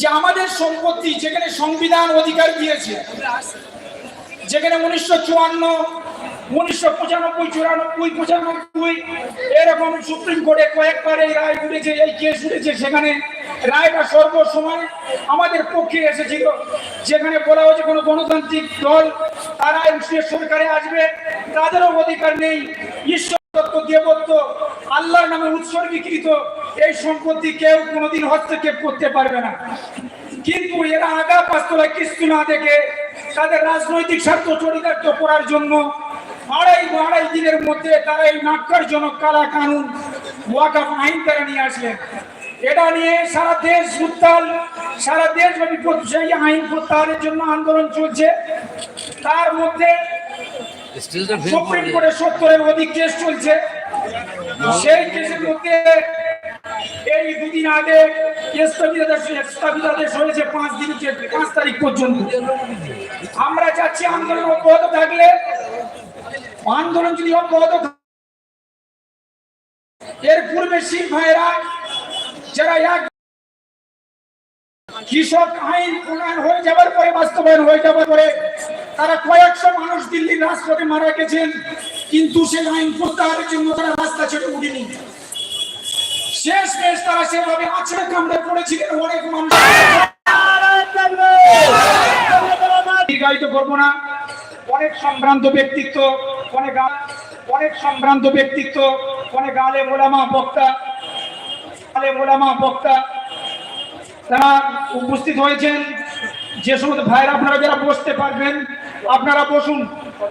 যে আমাদের সম্পত্তি যেখানে সংবিধান অধিকার দিয়েছে, যেখানে উনিশশো চুয়ান্ন, উনিশশো পঁচানব্বই, চুরানব্বই, পঁচানব্বই, এরকম সুপ্রিম কোর্টে কয়েকবার এই রায় উঠেছে, এই কেস উঠেছে, সেখানে রায়টা সর্বসময় আমাদের পক্ষে এসেছিল, যেখানে বলা হয়েছে কোনো গণতান্ত্রিক দল তারা সরকারে আসবে, তাদেরও অধিকার নেই, ঈশ্বর দেবত্ব আল্লাহর নামে উৎসর্গীকৃত এই সম্পত্তি কেউ কোনোদিন হস্তক্ষেপ করতে পারবে না। কিন্তু এরা আগা পাঁচতলায় কিছু না দেখে তাদের রাজনৈতিক স্বার্থ চরিতার্থ করার জন্য আড়াই আড়াই দিনের মধ্যে তারা এই নাক্কারজনক কালা কানুন, ওয়াকাফ আইন তারা নিয়ে আসলেন। এটা নিয়ে সারা দেশ উত্তাল, সারা প্রতি- সেই আইন প্রত্যাহারের জন্য আন্দোলন চলছে। তার মধ্যে সুপ্রিম কোর্টে সত্তরের অধিক কেস চলছে। সেই কেসের মধ্যে এই দুদিন আগে স্থগিতাদেশ স্থগিতাদেশ হয়েছে পাঁচ দিন পাঁচ তারিখ পর্যন্ত। আমরা চাচ্ছি আন্দোলন অব্যাহত থাকলে আন্দোলন যদি অব্যাহত থাকে, এর পূর্বে শিখ ভাইরা যারা এক কৃষক আইন প্রণয়ন হয়ে যাবার পরে বাস্তবায়ন হয়ে যাবার পরে তারা কয়েকশো মানুষ দিল্লির রাজপথে মারা গেছেন, কিন্তু সেই আইন প্রত্যাহারের জন্য তারা রাস্তা ছেড়ে উঠেনি। শেষ বেশ তারা সেভাবে আছড়ে কামড়ে পড়েছিলেন অনেক মানুষ। দীর্ঘায়িত করব না। অনেক সম্ভ্রান্ত ব্যক্তিত্ব, অনেক অনেক সম্ভ্রান্ত ব্যক্তিত্ব, অনেক আলে মোলামা বক্তা আলে মোলামা বক্তা। তারা উপস্থিত হয়েছেন। যে সমস্ত ভাইরা আপনারা যারা বসতে পারবেন আপনারা বসুন।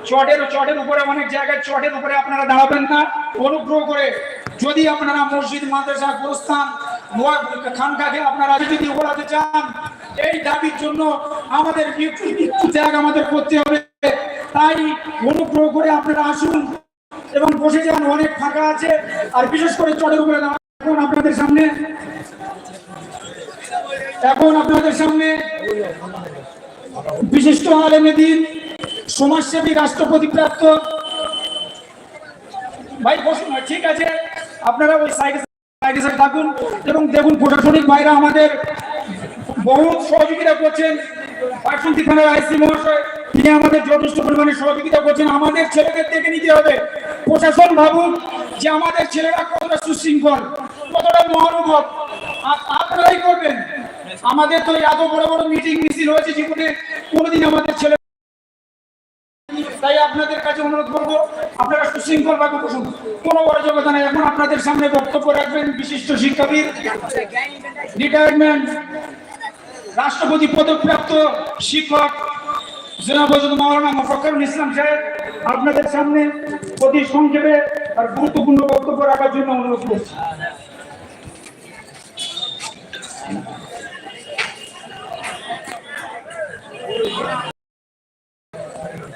চটের চটের উপরে অনেক জায়গায় চটের উপরে আপনারা দাঁড়াবেন না। অনুগ্রহ করে যদি আপনারা মসজিদ, মাদ্রাসা গোস্থান খানকাকে আপনারা যদি ওড়াতে চান এই দাবির জন্য আমাদের ত্যাগ আমাদের করতে হবে। তাই অনুগ্রহ করে আপনারা আসুন এবং বসে যান, অনেক ফাঁকা আছে। আর বিশেষ করে চটের উপরে এখন আপনাদের সামনে, এখন আপনাদের সামনে বিশিষ্ট আলেমে দিন সমাজসেবী রাষ্ট্রপতি প্রাপ্ত। ভাই, বসুন ঠিক আছে? আপনারা ওই সাইডে সাইডে থাকুন এবং দেখুন, প্রশাসনিক ভাইরা আমাদের বহুত সহযোগিতা করছেন। থানার আইসি মহাশয়, তিনি আমাদের যথেষ্ট পরিমাণে সহযোগিতা করছেন। আমাদের ছেলেদের দেখে নিতে হবে। প্রশাসন ভাবুন যে আমাদের ছেলেরা কতটা সুশৃঙ্খল, কতটা মহানুভব। আপনারাই করবেন। আমাদের তো এত বড় বড় মিটিং মিছিল হয়েছে জীবনে। কোনোদিন আমাদের ছেলে আপনাদের কাছে অনুরোধ করব, আপনারা সুশৃঙ্খল ভাবে বসুন। কোনো অযোগ্যতা নেই, এখন আপনাদের সামনে বক্তব্য রাখবেন বিশিষ্ট শিক্ষাবিদ রিটায়ারমেন্ট রাষ্ট্রপতি পদপ্রাপ্ত শিক্ষক আপনাদের সামনে অতি সংক্ষেপে আর গুরুত্বপূর্ণ বক্তব্য রাখার জন্য অনুরোধ করছি।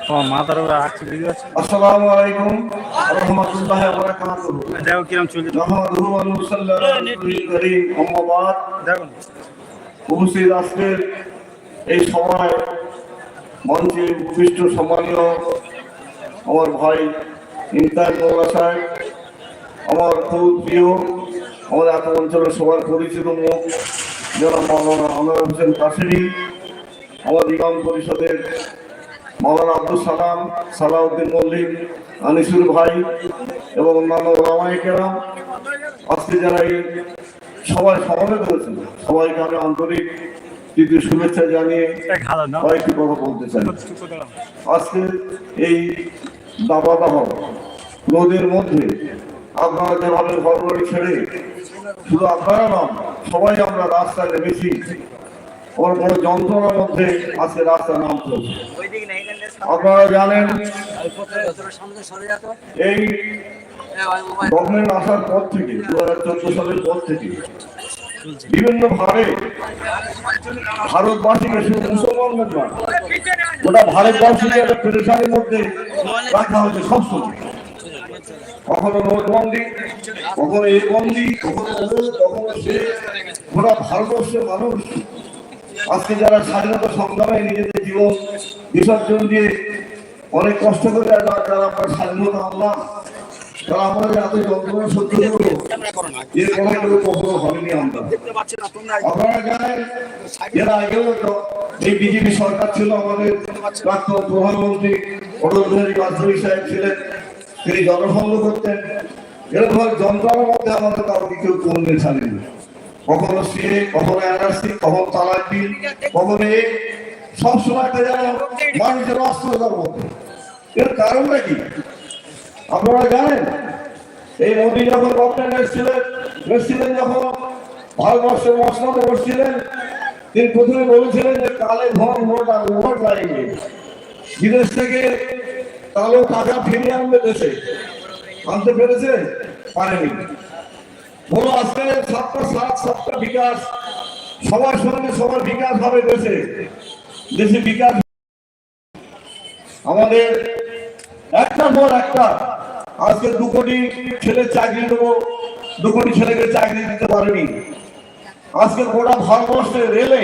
তোমার মাথার উপরে আঁকছে ভিডিও আছে আসসালামু আলাইকুম রহমতুল্লাহ বারাকাতুহু। দেখো কিরম চলছে। তো নাহমাদুহু ওয়া নুসাল্লি আলা আম্মা বাদ। দেখো। উপস্থিত আজকের এই সময় মঞ্চে উপবিষ্ট সম্মানীয় আমার ভাই ইমতাজ মোল্লা সাহেব আমার খুব প্রিয় আমাদের এত অঞ্চলের সবার পরিচিত মুখ যারা মাওলানা আনোয়ার হোসেন কাসেরি আমার ইমাম পরিষদের মাওলানা আব্দুল সালাম, সালাউদ্দিন মল্লিক, আনিসুর ভাই এবং অন্যান্য কেরাম, আজকে যারা এই সবাই সমবেত হয়েছে সবাইকে আমি আন্তরিক তৃতীয় শুভেচ্ছা জানিয়ে কয়েকটি কথা বলতে চাই। আজকে এই দাবা দাবা রোদের মধ্যে আপনারা যেভাবে ঘরবাড়ি ছেড়ে শুধু আপনারা নন, সবাই আমরা রাস্তায় নেমেছি। আমার বড় যন্ত্রণার মধ্যে আজকে রাস্তা নামতে। আপনারা জানেন, এই গভর্নমেন্ট আসার পর থেকে দু হাজার চোদ্দ সালের পর থেকে বিভিন্ন ভাবে ভারতবাসীকে শুধু মুসলমান মুখ নয়, গোটা ভারতবর্ষকে একটা পেরেশানির মধ্যে রাখা হয়েছে সবসময় কখনো নোটবন্দি কখনো এই বন্দি, কখনো কখনো সে গোটা ভারতবর্ষের মানুষ আজকে যারা স্বাধীনতা সংগ্রামে নিজেদের জীবন বিসর্জন দিয়ে অনেক কষ্ট করে যারা আমরা স্বাধীনতা ছিল আমাদের ছিলেন, তিনি জনসংঘ করতেন। এরকম যন্ত্রণার মধ্যে আমাদের কাউকে কেউ কমতে ছাড়েনি। কখনো সিএ কখনো এনআরসি কখনো তালাক কখনো এ সবসময় যেন মানুষের অস্ত্রতার মধ্যে এর কারণটা কি? আপনারা জানেন, এই মোদী যখন গভর্নমেন্ট এসেছিলেন এসেছিলেন যখন ভারতবর্ষের মসনাতে বসছিলেন, তিনি প্রথমে বলেছিলেন যে কালে ধন ভোট আর ভোট লাগবে। বিদেশ থেকে কালো টাকা ফিরিয়ে আনবে দেশে। আনতে পেরেছে? পারেনি। বলো আজকে সবটা সাত সবটা বিকাশ, সবার সঙ্গে সবার বিকাশ হবে দেশে। দেশে বিকাশ আমাদের একটা পর একটা। আজকে দু কোটি ছেলে চাকরি দেবো, দু কোটি ছেলেকে চাকরি দিতে পারেনি। আজকে গোটা ভারতবর্ষে রেলে